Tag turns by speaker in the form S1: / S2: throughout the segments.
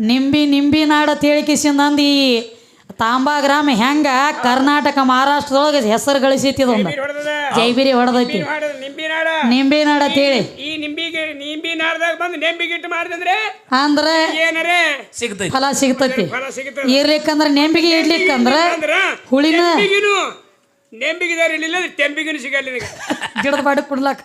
S1: ನಿಂಬಿ ನಿಂಬಿ ನಾಡ ತೇಳಿಕಿಸಿಂದ ಅಂದು ಈ ತಾಂಬಾ ಗ್ರಾಮ ಹೆಂಗ ಕರ್ನಾಟಕ ಮಹಾರಾಷ್ಟ್ರದೊಳಗೆ ಹೆಸರು ಗಳಿಸೈತಿ ಇದೊಂದು. ಜೈಬಿರಿ ಹೊಡೆದೈತಿ.
S2: ನಿಂಬಿ ನಾಡ?
S1: ತಿಳಿ.
S2: ಈ ನಿಂಬಿಗೆ ನಿಂಬಿ ನಾಡ್ದಾಗ ಬಂದು ನಿಂಬಿಗೆ ಇಟ್ಟು ಮಾಡಿದ್ರೆ
S1: ಅಂದ್ರೆ
S2: ಏನರೆ?
S3: ಸಿಗ್ತೈತಿ.
S1: ಫಲ ಸಿಗ್ತೈತಿ. ಇರ್ಲಿಕ್ಕಂದ್ರೆ ನೆಂಬಿಗೆ ಇಡ್ಲಿಕ್ಕಂದ್ರ
S2: ಅಂದ್ರ
S1: ಹುಳಿನ
S2: ನೆಂಬಿಗಿದಾರ ಇಲ್ಲಿಲ್ಲ ತೆಂಬಿಗಿನು ಸಿಗಲ್ಲ ನಿನಗೆ.
S1: ಗಿಡದ ಬಾಡಿ ಕುಡ್ಲಾಕ.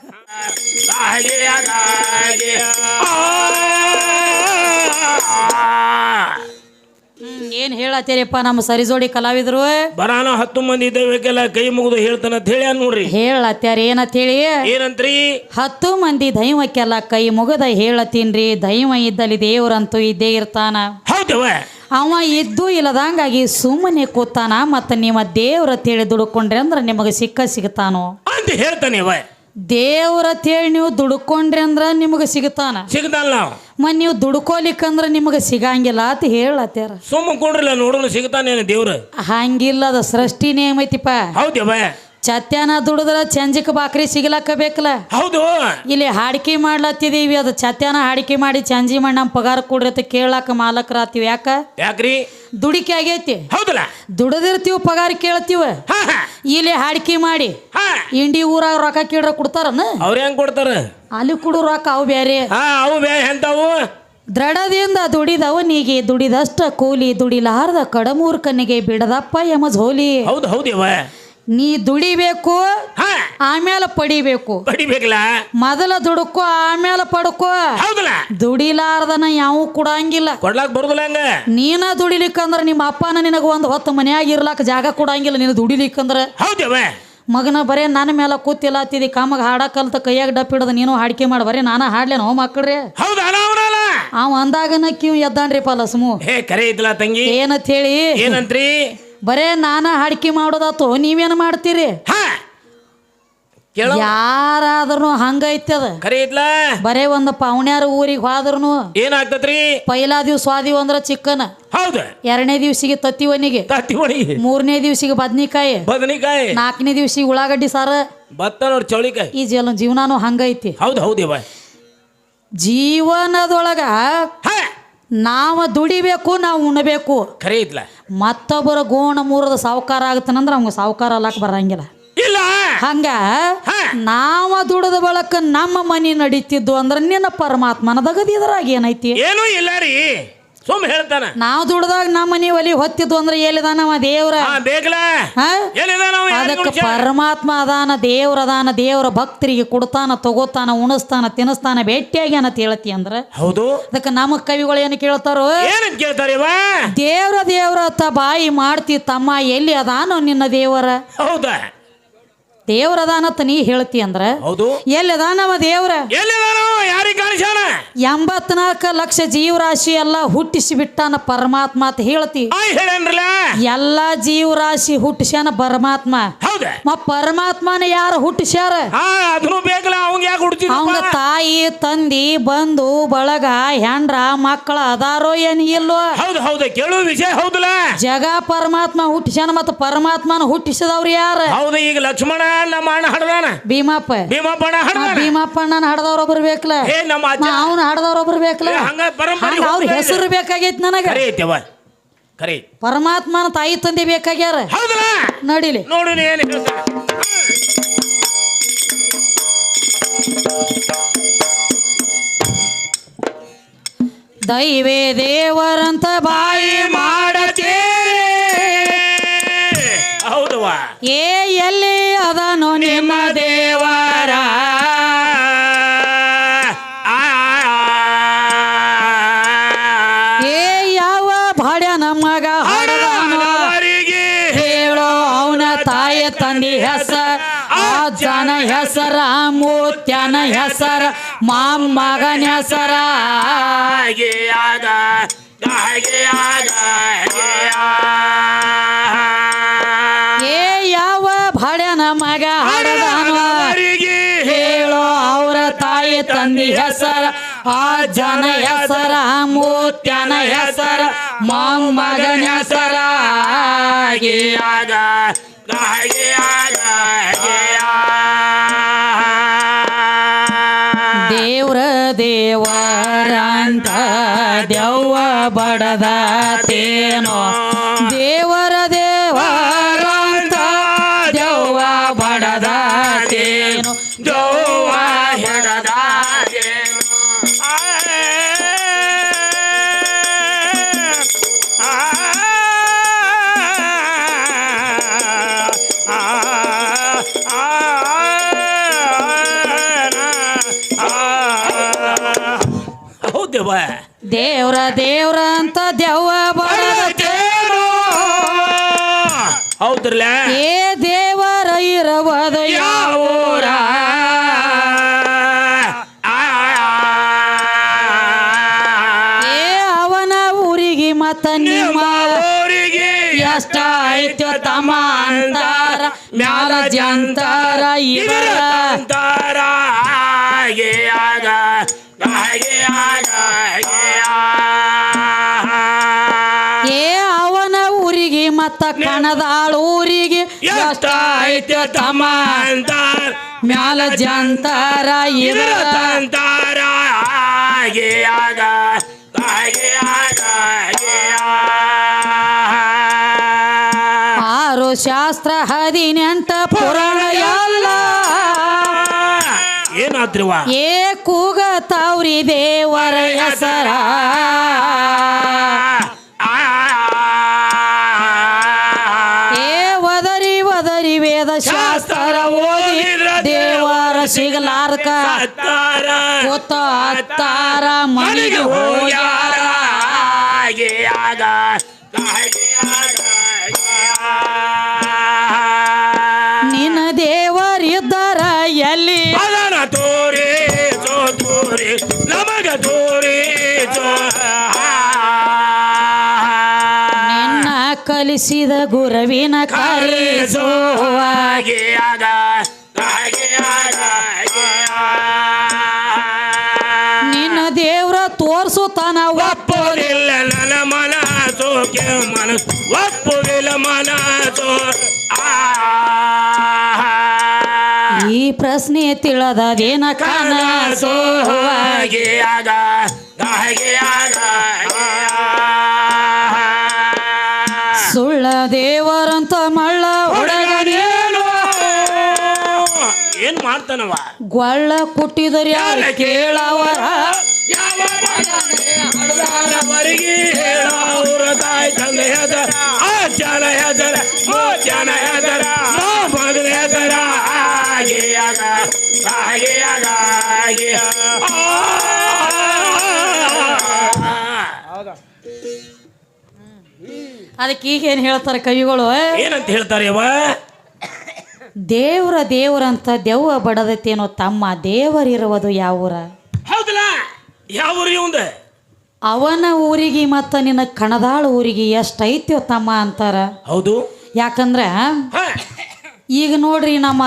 S1: ಹ್ಮ್ ಏನ್ ಹೇಳತ್ತೀರಿಪ್ಪ ನಮ್ಮ ಸರಿಜೋಡಿ ಕಲಾವಿದ್ರು?
S3: ಬರಾನ ಹತ್ತು ಮಂದಿ ದೈವಕ್ಕೆಲ್ಲ ಕೈ ಮುಗಿದು ಹೇಳ್ತಾನ ಅಂತ ಹೇಳ್ಯಾ ನೋಡ್ರಿ.
S1: ಹೇಳತ್ಯಾರ ಏನಂತ ಹೇಳಿ
S3: ಏನಂತ್ರಿ?
S1: ಹತ್ತು ಮಂದಿ ದೈವಕ್ಕೆಲ್ಲ ಕೈ ಮುಗದ ಹೇಳತ್ತೀನ್ರಿ ದೈವ ಇದ್ದಲ್ಲಿ ದೇವ್ರಂತೂ ಇದ್ದೇ ಇರ್ತಾನ.
S3: ಹೌದವ
S1: ಅವ ಇದ್ದು ಇಲ್ಲದಂಗಾಗಿ ಸುಮ್ಮನೆ ಕೂತಾನ ಮತ್ತ ನಿಮ್ಮ ದೇವ್ರ ತೇಳಿ ದುಡ್ಕೊಂಡ್ರಿ ಅಂದ್ರೆ ನಿಮಗೆ ಸಿಕ್ಕ ಸಿಗ್ತಾನೋ?
S3: ಅಂತ ಹೇಳ್ತಾನೆ ಇವ
S1: ದೇವ್ರ ತೇಳಿ ನೀವು ದುಡ್ಕೊಂಡ್ರಿ ಅಂದ್ರೆ ನಿಮಗೆ ಸಿಗ್ತಾನ.
S3: ಸಿಗತಲ್ಲ
S1: ಮನ್ ನೀವು ದುಡ್ಕೋಲಿಕ್ಕಂದ್ರೆ ನಿಮಗೆ ಸಿಗಂಗಿಲ್ಲ ಅಂತ ಹೇಳತ್ತಾರ
S3: ಸುಮ್ಮ ಕೊಡ್ರಲ್ಲ ನೋಡೋಣ ಸಿಗ್ತಾನೇನು ದೇವ್ರ?
S1: ಹಂಗಿಲ್ಲ ಅದ ಸೃಷ್ಟಿ ನೇಮ ಐತಿಪ್ಪ
S3: ಹೌದವ
S1: ಚತ್ಯಾನ ದುಡಿದ್ರ ಚಂಜಿಕ ಬಾಕ್ರಿ ಸಿಗ್ಲಕ್ಕ ಬೇಕಲ್ಲ
S3: ಹೌದು.
S1: ಇಲ್ಲಿ ಹಾಡಿಕೆ ಮಾಡ್ಲತ್ತಿದೀವಿ ಅದು ಚತ್ಯಾನ ಹಾಡಿಕೆ ಮಾಡಿ ಚಂಜಿ ಮಾಡಿ ನಮ್ಮ ಪಗಾರ ಕೊಡ್ರಿ ಅಂತ ಕೇಳಾಕ ಮಾಲಕರಾತೀವಿ ಯಾಕ?
S3: ಯಾಕ್ರಿ?
S1: ದುಡಿಕೆ ಆಗೈತಿ.
S3: ಹೌದಲ್ಲ.
S1: ದುಡದಿರ್ತೀವಿ ಪಗಾರ ಕೇಳ್ತೀವ. ಇಲ್ಲಿ ಹಾಡಿಕೆ ಮಾಡಿ
S3: ಹಾ.
S1: ಇಂಡಿ ಊರಾಗ ರೊಕ್ಕ ಕೇಳ್ರ ಕೊಡ್ತಾರನ?
S3: ಅವ್ರ ಹೆಂಗ್ ಕೊಡ್ತಾರ?
S1: ಅಲ್ಲಿ ಕೊಡು ರೊಕ್ಕ ಅವು ಬೇರೆ
S3: ಹಾ ಅವು ಬೇ ಎಂತಾವು?
S1: ದೃಢದಿಂದ ದುಡಿದವನಿಗೆ ದುಡಿದಷ್ಟ ಕೂಲಿ ದುಡಿಲಾರ್ದ ಕನ್ನಿಗೆ ಬಿಡದಪ್ಪ ಯಮ ಝೋಲಿ
S3: ಹೌದು ಹೌದಿವ
S1: ನೀ ದುಡಿಬೇಕು
S3: ಹಾ.
S1: ಆಮೇಲೆ ಪಡಿಬೇಕು.
S3: ಪಡಿಬೇಕಲ್ಲ?
S1: ಮೊದಲ ದುಡುಕೋ ಆಮೇಲೆ ಪಡ್ಕೋ.
S3: ಹೌದಲ್ಲ?
S1: ದುಡಿಲಾರ್ದನ ಯಾವ ಕೊಡಂಗಿಲ್ಲ.
S3: ಕೊಡ್ಲಾಕ್ ಬರುದಿಲ್ಲ ಹಂಗ?
S1: ನೀನ ದುಡಿಲಿಕ್ಕಂದ್ರ ನಿಮ್ಮ ಅಪ್ಪನ ನಿನಗ ಒಂದು ಹೊತ್ತು ಮನ್ಯಾಗ ಇರ್ಲಾಕ ಜಾಗ ಕೊಡಂಗಿಲ್ಲ. ನೀನು ದುಡಿಲಿಕ್ಕಂದ್ರ
S3: ಹೌದವ
S1: ಮಗನ ಬರೇ ನನ್ನ ಮೇಲೆ ಕೂತಿಲ್ಲ ಹತ್ತಿದಿ ಕಾಮಗ ಹಾಡ ಕಲ್ತ ಕೈಯಾಗ ಡಪ್ ಹಿಡ್ದು ನೀನು ಹಾಡಿಕೆ ಮಾಡ. ಬರೀ ನಾನು ಹಾಡ್ಲೇನೋ ಮಕ್ಕಳ್ರಿ? ಅವ್ ಅಂದಾಗನ ಕಿವ್ ಎದ್ದಾನ್ರಿ ಪಾಲಸ್ಮು.
S3: ಹೇ ಕರೆ ಇದ್ಲ ತಂಗಿ?
S1: ಏನಂತ ಹೇಳಿ?
S3: ಏನಂತ್ರಿ?
S1: ಬರೇ ನಾನ ಹಾಡಿಕೆ ಮಾಡೋದಾತು ನೀವೇನು ಮಾಡ್ತೀರಿ? ಯಾರಾದ್ರೂ ಹಂಗೈತಿ ಅದ?
S3: ಕರೆ
S1: ಬರೇ ಒಂದು ಪೌಣ್ಯಾರ ಊರಿಗೆ ಹೋದ್ರೂ
S3: ಏನಾಗ್ತತ್ರಿ
S1: ಪೈಲಾ ದಿವ್ಸ ಸ್ವಾದಿವ್ ಅಂದ್ರ ಚಿಕ್ಕನ್.
S3: ಹೌದು?
S1: ಎರಡನೇ ದಿವ್ಸಿಗೆ ತತ್ತಿವನಿಗೆ.
S3: ತತ್ತಿ ಹೊಡಿ
S1: ಮೂರನೇ ದಿವ್ಸಿಗೆ ಬದ್ನಿಕಾಯಿ.
S3: ಬದನಿಕಾಯಿ.
S1: ನಾಲ್ಕನೇ ದಿವ್ಸಿಗೆ ಉಳ್ಳಾಗಡ್ಡಿ ಸಾರ.
S3: ಭತ್ತ ನೋಡಿ ಚೌಳಿಕಾಯಿ.
S1: ಈ ಜೀವನ ಜೀವನಾನು ಹಂಗೈತಿ.
S3: ಹೌದು ಹೌದಿವ
S1: ಜೀವನದೊಳಗ ನಾವ ದುಡಿಬೇಕು ನಾವು ಉಣಬೇಕು.
S3: ಐತ್ಲ
S1: ಮತ್ತೊಬ್ಬರ ಗೋಣ ಮೂರದ ಸಾವುಕಾರ ಆಗತ್ತನಂದ್ರ ಅವ್ಗೆ ಸಾವುಕಾರ ಅಲ್ಲಕ್ ಬರಂಗಿಲ್ಲ.
S3: ಇಲ್ಲ.
S1: ಹಂಗ. ನಾವ ದುಡದ ಬಳಕ ನಮ್ಮ ಮನಿ ನಡೀತಿದ್ದು ಅಂದ್ರೆ ನಿನ್ನ ಪರಮಾತ್ಮನ ದಗದಿದ್ರಾಗ ಏನೈತಿ?
S3: ಏನೂ ಇಲ್ಲ ರೀ. ಸುಮ್ ಹೇಳ್ತಾನೆ.
S1: ನಾವು ದುಡ್ದಾಗ ನಮ್ಮ ಮನೆ ಒಲಿ ಹೊತ್ತಿದ್ವು ಅಂದ್ರೆ ಎಲ್ಲಿದಾನವ ದೇವ್ರ?
S3: ಹಾ?
S1: ಹಾ?
S3: ನಾವು
S1: ಅದಕ್ಕೆ ಪರಮಾತ್ಮ ಅದಾನ ದೇವ್ರ ಅದಾನ ದೇವ್ರ ಭಕ್ತರಿಗೆ ಕೊಡ್ತಾನ ತಗೋತಾನ ಉಣಿಸ್ತಾನ ತಿನ್ನಿಸ್ತಾನ ಭೇಟಿಯಾಗಿ ಅಂತ ಹೇಳ್ತಿ ಅಂದ್ರ?
S3: ಹೌದು.
S1: ಅದಕ್ಕೆ ನಮ್ಮ ಕವಿಗಳು ಏನು ಕೇಳ್ತಾರೋ?
S3: ಏನಂತ ಕೇಳ್ತಾರೆ ಇವ?
S1: ದೇವ್ರ ದೇವ್ರ ತ ಬಾಯಿ ಮಾಡ್ತಿ ತಮ್ಮ ಎಲ್ಲಿ ಅದಾನೋ ನಿನ್ನ ದೇವರ?
S3: ಹೌದಾ.
S1: ದೇವ್ರ ಅದಾನತ್ತ ನೀ ಹೇಳ್ತಿ ಅಂದ್ರ
S3: ಹೌದು.
S1: ಎಲ್ಲಿ ಅದಾನವ ದೇವ್ರ?
S3: ಎಂಬತ್ನಾಲ್ಕ ಯಾರಿಗೆ ಕಾಣಿಸ್ಯಾನ?
S1: ಎಂಬತ್ನಾಲ್ಕು ಲಕ್ಷ ಜೀವರಾಶಿ ಎಲ್ಲ ಹುಟ್ಟಿಸಿ ಬಿಟ್ಟಾನ ಪರಮಾತ್ಮ ಅಂತ ಹೇಳ್ತಿ. ಎಲ್ಲ ಜೀವರಾಶಿ ಹುಟ್ಟಿಸ್ಯಾನ ಪರಮಾತ್ಮ. ಪರಮಾತ್ಮನ ಯಾರು ಹುಟ್ಟಿಸ್ಯಾರ?
S3: ಅವಂಗ
S1: ತಾಯಿ ತಂದಿ ಬಂಧು ಬಳಗ ಹೆಂಡ್ರ ಮಕ್ಕಳ ಅದಾರೋ ಏನ್ ಇಲ್ಲೋ. ಜಗ ಪರಮಾತ್ಮ ಹುಟ್ಟಿಸ್ಯಾನ ಮತ್ತ ಪರಮಾತ್ಮನ ಹುಟ್ಟಿಸಿದವ್ರು ಯಾರು?
S3: ಹೌದು ಈಗ ಲಕ್ಷ್ಮಣ ನಮ್ಮ ಅಣ್ಣ ಹಡ್ದಾನ?
S1: ಭೀಮಪ್ಪ.
S3: ಭೀಮಪ್ಪಣ್ಣ
S1: ಭೀಮಪ್ಪ
S3: ಅಣ್ಣನ
S1: ಭೀಮಪ್ಪಣ್ಣನ ಹಡದವ್ರೊಬ್ರು ಬೇಕಲ್ಲ
S3: ಏ ನಮ್ಮ ಅಜ್ಜ
S1: ಅವನ ಹಡದವ್ರೊಬ್ರು ಬೇಕಲ್ಲ
S3: ಹಂಗ
S1: ಹಂಗ ಅವ್ರ ಹೆಸರು ಬೇಕಾಗೈತಿ ನನಗೆ.
S3: ಕರೆ ಐತೆವ ಕರೆ.
S1: ಪರಮಾತ್ಮನ ತಾಯಿ ತಂದೆ ಬೇಕಾಗ್ಯಾರ?
S3: ಹೌದಲ್ಲ?
S1: ನಡಿಲಿ.
S3: ನೋಡು ಏನು ಹೇಳ್ತಾನೆ
S1: ದೈವೇ ದೇವರಂತ ಬಾಯಿ
S3: ಮಾಡತೇರೆ
S1: ಏ ಎಲ್ಲಿ ಅದನೋ ನಿಮ್ಮ
S3: ದೇವರ.
S1: ಏ ಯಾವ ಭಾಡ್ಯ ನಮಗ ಹಡದಾನೋ ಹೇಳೋ ಅವನ ತಾಯಿ ತಂದೆ ಹೆಸರ. ಜನ ಹೆಸರ ಮೂತ್ಯನ ಹೆಸರ ಮೊಮ್ಮಗನ ಹೆಸರ. ಮಗ ಹಡದಾನೋ ಹೇಳೋ ಅವರ ತಾಯಿ ತಂದೆ ಹೆಸರ ಜನ ಹೆಸರ ಮೂತ್ಯನ ಹೆಸರ ಮೊಮ್ಮಗನ ಹೆಸರ. ದೇವ್ರ ದೇವರಂತ ದೆವ್ವ ಬಡದತೇನೋ. ದೇವರ
S3: ಹೌದೇವ
S1: ದೇವ್ರ ದೇವ್ರ ಅಂತ ದೆವ್ವ ಬಡದತೇನೋ
S3: ಹೌದ್ರಲ್ಲ
S1: ಏ ದೇವರ ಇರವದ
S3: ಯಾವೂರ
S1: ಏ ಅವನ ಊರಿಗೆ ಮತ್ತ ನಿಮ್ಮ
S3: ಊರಿಗೆ
S1: ಎಷ್ಟ ಐತ್ಯ ತಮ ಅಂತಾರ ಮ್ಯಾಲ ಜಂತಾರ
S3: ಇರ
S1: ಇವರ
S3: ಹಾಗೆ ಆಗ
S1: ಮತ್ತ ಕಣದಾಳ ಊರಿಗೆ
S3: ಎಷ್ಟ ಐತ್ಯ ತಮ್ಮ ಅಂತಾರ
S1: ಮ್ಯಾಲ ಜಂತಾರ ಇದಂತಾರ
S3: ತಂತಾರ ಆಗ ಆಗ
S1: ಆರು ಶಾಸ್ತ್ರ ಹದಿನೆಂಟ ಪುರಾಣ ಎಲ್ಲ.
S3: ಏನಾದ್ರವ?
S1: ಏ ಕೂಗತಾವ್ರಿ ದೇವರ ಹೆಸರ. ಸಿಗಲಾರ್ಕ.
S3: ಹತ್ತಾರ
S1: ಗೊತ್ತ ಅತ್ತಾರ ಮನೆಗೆ ಹೋಗ್ಯಾರ
S3: ಆಗ.
S1: ನಿನ್ನ ದೇವರಿದ್ದರ ಎಲ್ಲಿ?
S3: ಅದರ ತೋರಿ ಸೋ ತೋರಿ ನಮಗ ತೋರಿ ಸೋ.
S1: ನಿನ್ನ ಕಲಿಸಿದ ಗುರುವಿನ
S3: ಕಲಿಸೋವಾಗಿ ಆಗ. ಒಪ್ಪುವುದಿಲ್ಲ ನನ್ನ ಮನಸು ಕೆ ಮನಸ್ಸು. ಒಪ್ಪುವುದಿಲ್ಲ ಮನಸು.
S1: ಈ ಪ್ರಶ್ನೆ ತಿಳದೇನ ಕನಸು
S3: ಹಾಗೆ ಆಗ ಹಾಗೆ ಆಗ. ಆ.
S1: ಸುಳ್ಳ ದೇವರಂತ ಮಳ್ಳ ಹೊಡಗನೇನು
S3: ಏನ್ ಮಾಡ್ತಾನವ?
S1: ಗೊಳ್ಳ ಕುಟ್ಟಿದ್ರೆ ಯಾರು ಕೇಳವರ?
S3: ಯಾವ ಮರಿಗೆ ಹೇಳವ್ರ ತಾಯಿ ತಂದೆ ಹೆದರ ಆ ಜನ ಹೆದರ ಮೋ ಜನ ಹೆದರ ಮೋ ಮಗನ ಹೆದರ ಹಾಗೆ ಆಗ ಹಾಗೆ ಆಗ ಹಾಗೆ
S2: ಹೌದಾ
S1: ಅದಕ್ಕೆ ಈಗ ಏನ್ ಹೇಳ್ತಾರೆ ಕವಿಗಳು
S3: ಏನಂತ ಹೇಳ್ತಾರೆ ದೇವರ
S1: ದೇವ್ರ ದೇವ್ರಂತ ದೆವ್ವ ಬಡದತ್ತೇನೋ ತಮ್ಮ ದೇವರಿರುವುದು ಯಾವೂರ?
S3: ಯಾವ ಊರಿಗೆ ಮುಂದೆ
S1: ಅವನ ಊರಿಗೆ ಮತ್ತು ನಿನ್ನ ಕಣದಾಳ ಊರಿಗೆ ಎಷ್ಟೈತ್ಯೋ ತಮ್ಮ ಅಂತಾರ.
S3: ಹೌದು.
S1: ಯಾಕಂದ್ರೆ
S3: ಹ.
S1: ಈಗ ನೋಡ್ರಿ ನಮ್ಮ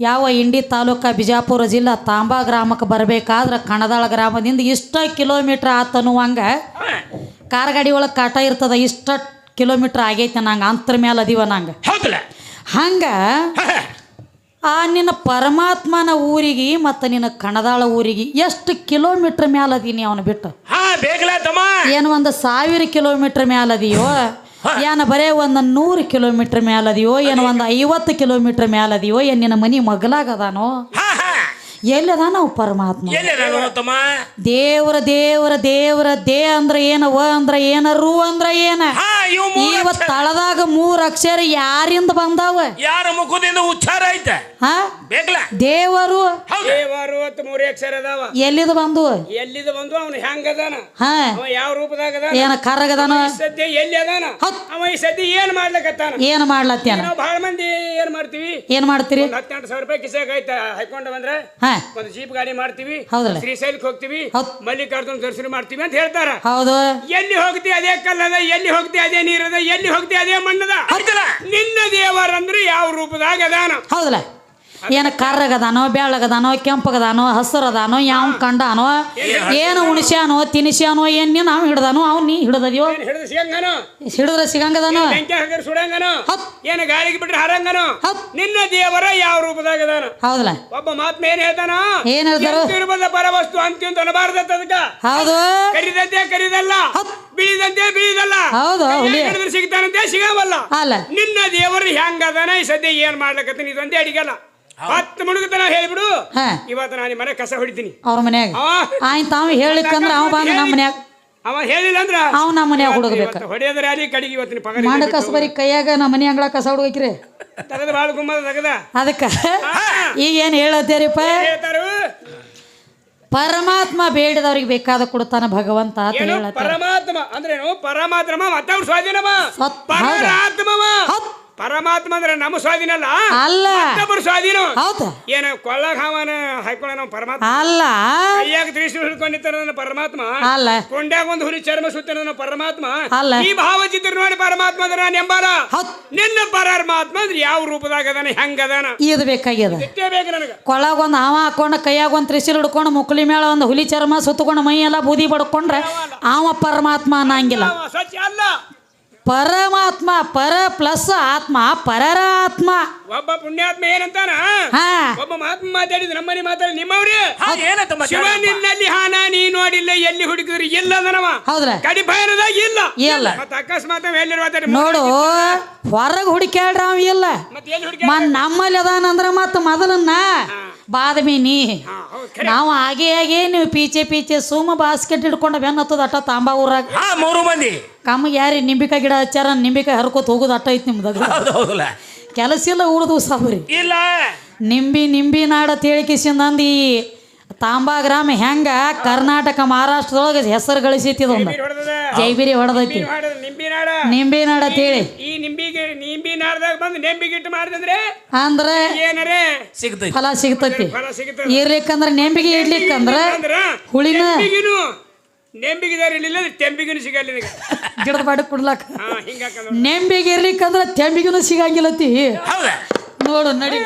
S1: ಯಾವ ಇಂಡಿ ತಾಲೂಕ ಬಿಜಾಪುರ ಜಿಲ್ಲಾ ತಾಂಬಾ ಗ್ರಾಮಕ್ಕೆ ಬರಬೇಕಾದ್ರೆ ಕಣದಾಳ ಗ್ರಾಮದಿಂದ ಇಷ್ಟ ಕಿಲೋಮೀಟ್ರ್ ಆತನ್ನುವಂಗ
S3: ಹ.
S1: ಕಾರ್ ಗಾಡಿ ಒಳಗೆ ಕಾಟ ಇರ್ತದ ಇಷ್ಟ ಕಿಲೋಮೀಟ್ರ್ ಆಗೈತೆ ನಂಗೆ ಅಂತರ ಮೇಲೆ ಅದೀವ ನಂಗೆ
S3: ಹೌದಲ್ಲ
S1: ಹಂಗ
S3: ಹ, ಹ.
S1: ಆ ನಿನ್ನ ಪರಮಾತ್ಮನ ಊರಿಗೆ ಮತ್ತು ನಿನ್ನ ಕಣದಾಳ ಊರಿಗೆ ಎಷ್ಟು ಕಿಲೋಮೀಟ್ರ್ ಮ್ಯಾಲ ಅದೀನಿ ಅವನು ಬಿಟ್ಟು? ಏನು ಒಂದು ಸಾವಿರ ಕಿಲೋಮೀಟ್ರ್ ಮ್ಯಾಲ ಅದಿಯೋ? ಏನು ಬರೇ ಒಂದು ನೂರು ಕಿಲೋಮೀಟ್ರ್ ಮ್ಯಾಲ ಅದಿಯೋ? ಏನು ಒಂದು ಐವತ್ತು ಕಿಲೋಮೀಟ್ರ್ ಮ್ಯಾಲ ಅದಿಯೋ? ಏನು ನಿನ್ನ ಮನೆ ಮಗಲಾಗದಾನೋ? ಎಲ್ಲದ ನಾವು ಪರಮಾತ್ಮ? ದೇವ್ರ ದೇವ್ರ ದೇವ್ರ ದೇ ಅಂದ್ರ ಏನ ಅಂದ್ರೆ ಅಂದ್ರ ಏನ ರು ಅಂದ್ರ ಏನ?
S3: ಇವ್ ಮೂರ್
S1: ಇವತ್ ತಳದಾಗ ಮೂರ್ ಅಕ್ಷರ ಯಾರಿಂದ ಬಂದಾವ?
S3: ಯಾರ ಮುಖದಿಂದ ಉಚ್ಚಾರ ಐತೆ?
S1: ಹಾ?
S3: ಬೇಕಲ್ಲ
S1: ದೇವರು.
S3: ಹೌದು.
S2: ದೇವರು ಮೂರು ಮೂರೇ ಅಕ್ಷರ ಅದಾವ.
S1: ಎಲ್ಲಿದ ಬಂದು?
S2: ಎಲ್ಲಿದ ಬಂದು ಅವನು ಹೆಂಗ ಅದಾನ
S1: ಹಾ.
S2: ಅವ ಯಾವ ರೂಪದಾಗ ಅದಾನ
S1: ಏನ ಕರಗದಾನ?
S2: ಈ ಸದ್ಯ ಎಲ್ಲಿ ಅದಾನ. ಅವ ಈ ಸದ್ಯ ಏನ್ ಮಾಡ್ಲಕತ್ತಾನ?
S1: ಏನ್ ಮಾಡ್ಲತ್ತೇನ
S2: ನಾವು ಬಹಳ ಮಂದಿ ಏನ್ ಮಾಡ್ತೀವಿ?
S1: ಏನ್ ಮಾಡ್ತೀರಿ?
S2: ಒಂದ್ ಹತ್ತೆಂಟು ಸಾವಿರ ರೂಪಾಯಿ ಕಿಸೆ ಐತ ಹೈಕೊಂಡ ಬಂದ್ರೆ?
S1: ಹಾ.
S2: ಒಂದು ಜೀಪ್ ಗಾಡಿ ಮಾಡ್ತೀವಿ.
S1: ಹೌದಲ್ಲ?
S2: ಶ್ರೀಶೈಲಕ್ಕೆ ಹೋಗ್ತೀವಿ.
S1: ಹೌದ್.
S2: ಮಲ್ಲಿಕಾರ್ಜುನ ದರ್ಶನ ಮಾಡ್ತೀವಿ ಅಂತ ಹೇಳ್ತಾರ.
S1: ಹೌದು.
S2: ಎಲ್ಲಿ ಹೋಗ್ತಿ ಅದೇ ಕಲ್ಲದ? ಎಲ್ಲಿ ಹೋಗ್ತಿ ಅದೇ ನೀರದ ಎಲ್ಲಿ ಹೋಗ್ತೀಯ ಅದೇ ಮಣ್ಣದ? ನಿನ್ನ ದೇವರಂದ್ರೆ ಯಾವ ರೂಪದಾಗ ಅದಾನ?
S1: ಹೌದಲ್ಲ. ಏನು ಕರ್ರಗದಾನೋ ಬೆಳ್ಳಗದಾನೋ ಕೆಂಪಗದಾನೋ ಹಸಿರದಾನೋ ಯಾವ ಕಂಡಾನೋ ಏನು ಉಣಿಸ್ಯಾನೋ ತಿನಿಸ್ಯಾನೋ ಏನ್ ನೀನ್ ನಾವು ಹಿಡ್ದಾನೋ ಅವ್ನು ನೀ ಹಿಡ್ದದ್ಯೋ? ಹಿಡಿದ್ರೆ ಸಿಗಂಗದಾನೋ?
S2: ಸುಡಂಗನೋ. ಏನು ಗಾಳಿಗೆ ಬಿಟ್ರೆ ಹರಂಗನೋ. ನಿನ್ನ ದೇವರ ಯಾವ ರೂಪದಾಗ ಅದಾನ?
S1: ಹೌದಲ್ಲ.
S2: ಒಬ್ಬ ಮಾತ್ಮ ಏನ್ ಹೇಳ್ತಾನ?
S1: ಏನ್ ಹೇಳ್ತಾರು?
S2: ಪರವಸ್ತು ಅಂತ್ಯಂತ ಅನ್ನಬಾರ್ದತ್ತ ಅದಕ್ಕ?
S1: ಹೌದು.
S2: ಕರಿದಂತೆ ಕರಿದಲ್ಲ. ಬಿಳಿದಂತೆ ಬೀದಲ್ಲ
S1: ಹೌದು, ಹುಲಿ.
S2: ಹಿಡಿದ್ರೆ ಸಿಗ್ತಾನಂತೆ ಸಿಗವಲ್ಲ.
S1: ಅಲ್ಲ
S2: ನಿನ್ನ ದೇವರು ಹೆಂಗದನ ಈ ಸದ್ಯ ಏನ್ ಮಾಡ್ಲಕತ್ತೀನಿ ಇದೊಂದೇ ಅಡಿಗಲ್ಲ. ಹತ್ತು ಮುಳುಗತನ ಹೇಳ್ಬಿಡು.
S1: ಹಾ.
S2: ಇವತ್ತು ನಾನು ಮನೆ ಕಸ ಹೊಡಿತೀನಿ.
S1: ಅವ್ರ ಮನ್ಯಾಗ. ಆಯ್ತು ತಾವು ಹೇಳಿಕ್ಕಂದ್ರ ಅವ ಬಂದು ನಮ್ಮ ಮನ್ಯಾಗ.
S2: ಅವ ಹೇಳಿಲ್ಲ ಅಂದ್ರ?
S1: ಅವ ನಮ್ಮ ಮನ್ಯಾಗ ಹುಡುಗಬೇಕು.
S2: ಹೊಡೆಯೋದ್ರ ಅಲ್ಲಿ ಕಡಿಗೆ ಇವತ್ತಿನ ಪಗಾರ
S1: ಮಾಡ ಕಸ ಬರೀ ಕೈಯಾಗ ನಮ್ಮ ಮನೆ ಅಂಗಳ ಕಸ ಹುಡುಗಕ್ರಿ.
S2: ತಗದ ಬಾಳ ಗುಮ್ಮದ ತಗದ.
S1: ಅದಕ್ಕ ಈಗ ಏನ್ ಹೇಳತ್ತೀರಿಪ್ಪ?
S2: ಹೇಳ್ತಾರು?
S1: ಪರಮಾತ್ಮ ಬೇಡದವ್ರಿಗೆ ಬೇಕಾದ ಕೊಡ್ತಾನ ಭಗವಂತ ಅಂತ
S2: ಪರಮಾತ್ಮ ಅಂದ್ರೇನು ಪರಮಾತ್ಮ ಮತ್ತವ್ರ ಸ್ವಾಧೀನವ? ಪರಮಾತ್ಮವ. ಪರಮಾತ್ಮ ಅಂದ್ರೆ ನಮ್ಮ ಸ್ವಾಧೀನ ಅಲ್ಲ.
S1: ಅಲ್ಲ
S2: ಮತ್ತೊಬ್ಬರ ಸ್ವಾಧೀನ.
S1: ಹೌದ.
S2: ಏನು ಕೊಳ್ಳಾಗ ಹಾವನ ಹಾಕೊಳ್ಳ ನಾವು ಪರಮಾತ್ಮ?
S1: ಅಲ್ಲ.
S2: ಕೈಯಾಗ ತ್ರಿಶೂಲ ಹಿಡ್ಕೊಂಡಿರ್ತಾರ ನನ್ನ ಪರಮಾತ್ಮ.
S1: ಅಲ್ಲ.
S2: ಕೊಂಡ್ಯಾಗ ಒಂದು ಹುಲಿ ಚರ್ಮ ಸುತ್ತ ನನ್ನ ಪರಮಾತ್ಮ.
S1: ಅಲ್ಲ.
S2: ಈ ಭಾವಚಿತ್ರ ನೋಡಿ ಪರಮಾತ್ಮ ಅಂದ್ರೆ ನಾನು ಎಂಬಾರ? ನಿನ್ನ ಪರಮಾತ್ಮ ಅಂದ್ರೆ ಯಾವ ರೂಪದಾಗ ಅದಾನ? ಹೆಂಗ ಅದಾನ?
S1: ಇದು ಬೇಕಾಗ್ಯದ.
S2: ಇಷ್ಟೇ ಬೇಕು ನನಗ.
S1: ಕೊಳಗ ಒಂದು ಹಾವ ಹಾಕೊಂಡು ಕೈಯಾಗ ಒಂದು ತ್ರಿಶೂಲ ಹಿಡ್ಕೊಂಡು ಮುಕ್ಳಿ ಮೇಳ ಒಂದು ಹುಲಿ ಚರ್ಮ ಸುತ್ತಕೊಂಡು ಮೈ ಎಲ್ಲ ಬೂದಿ ಪಡ್ಕೊಂಡ್ರೆ ಅವ ಪರಮಾತ್ಮ ಅನ್ನಂಗಿಲ್ಲ.
S2: ಸತ್ಯ ಅಲ್ಲ.
S1: ಪರಮಾತ್ಮ ಪರ ಪ್ಲಸ್ ಆತ್ಮ ಪರರ ಆತ್ಮ.
S2: ಒಬ್ಬ ಪುಣ್ಯಾತ್ಮ ಏನಂತಾನ?
S1: ಹಾ.
S2: ಒಬ್ಬ ಮಹಾತ್ಮ ಮಾತಾಡಿದ ನಮ್ಮನೆ ಮಾತಾಡಿ ನಿಮ್ಮವ್ರಿ?
S3: ಏನಂತ
S2: ಶಿವ ನಿನ್ನಲ್ಲಿ ಹಾನ ನೀ ನೋಡಿಲ್ಲ ಎಲ್ಲಿ ಹುಡುಕಿದ್ರಿ ಇಲ್ಲ ಅದನವ.
S1: ಹೌದ್ರೆ?
S2: ಕಡಿ ಭಯನದಾಗ ಇಲ್ಲ.
S1: ಇಲ್ಲ.
S2: ಮತ್ತೆ ಅಕಸ್ಮಾತ್ ಅವ ಎಲ್ಲಿ ಮಾತಾಡಿ
S1: ನೋಡು ಹೊರಗೆ ಹುಡುಕ್ಯಾಡ್ರ ಅವ ಇಲ್ಲ.
S2: ಮತ್ತೆ ಎಲ್ಲಿ ಹುಡುಕಿ
S1: ಮ ನಮ್ಮಲ್ಲಿ ಅದಾನಂದ್ರ ಮತ್ತೆ ಮೊದಲನ್ನ ಬಾದಮಿ ನೀ.
S2: ಹಾ
S1: ನಾವು ಹಾಗೆ ಹಾಗೆ ನೀವು ಪೀಚೆ ಪೀಚೆ ಸುಮ್ಮ ಬಾಸ್ಕೆಟ್ ಹಿಡ್ಕೊಂಡು ಬೆನ್ನ ಹತ್ತದ ಅಟ್ಟ ತಾಂಬಾ ಊರಾಗ.
S3: ಹಾ ಮೂರು ಮಂದಿ.
S1: ಕಮ್ಮಗೆ ಯಾರಿ ನಿಂಬಿಕಾಯಿ ಗಿಡ ಹಚ್ಚಾರ ನಿಂಬಿಕಾಯಿ ಹರ್ಕೋತ ಹೋಗೋದು ಅಟ್ಟ ಐತಿ ನಿಮ್ದಾಗ
S3: ಹೌದಲ್ಲ.
S1: ಕೆಲಸ ಇಲ್ಲ ಉಳ್ದು ಸಾಬ್ರಿ
S3: ಇಲ್ಲ.
S1: ನಿಂಬಿ ನಿಂಬಿ ನಾಡ ತೇಳಿಕಿಸಿಂದ ಅಂದು ಈ ತಾಂಬಾ ಗ್ರಾಮ ಹೆಂಗ? ಕರ್ನಾಟಕ ಮಹಾರಾಷ್ಟ್ರದೊಳಗೆ ಹೆಸರು ಗಳಿಸೈತಿ ಇದೊಂದು. ಜೈಬಿರಿ ಹೊಡೆದೈತಿ.
S2: ನಿಂಬಿ ನಾಡ?
S1: ತೇಳಿ.
S2: ಈ ಬಂದು ನೆಂಬಿ ಗಿಟ್ಟು ಮಾಡಿದ್ರೆ
S1: ಅಂದ್ರೆ
S2: ಏನರೇ?
S3: ಸಿಗ್ತೈತಿ.
S1: ಫಲ ಸಿಗ್ತೈತಿ.
S2: ಫಲ
S1: ಇರ್ಲಿಕ್ಕಂದ್ರ ನೆಂಬಿಗೆ ಇಡ್ಲಿಕ್ಕಂದ್ರ
S2: ಅಂದ್ರ
S1: ಹುಳಿನ
S2: ನೆಂಬಿಗಿನು ನೆಂಬಿಗಿದಾರ ಇರ್ಲಿಲ್ಲ ತೆಂಬಿಗಿನು ಸಿಗಲ್ಲ ನಿಮಗೆ
S1: ಗಿಡದ ಬಾಡಿ ಕುಡ್ಲಾಕ.
S2: ಹಾ ಹಿಂಗಾಕ
S1: ನೆಂಬಿಗೆ ಇರ್ಲಿಕ್ಕಂದ್ರ ತೆಂಬಿಗೂ ಸಿಗಂಗಿಲ್ಲತಿ.
S3: ಹೌದಾ?
S1: ನೋಡು. ನಡಿ.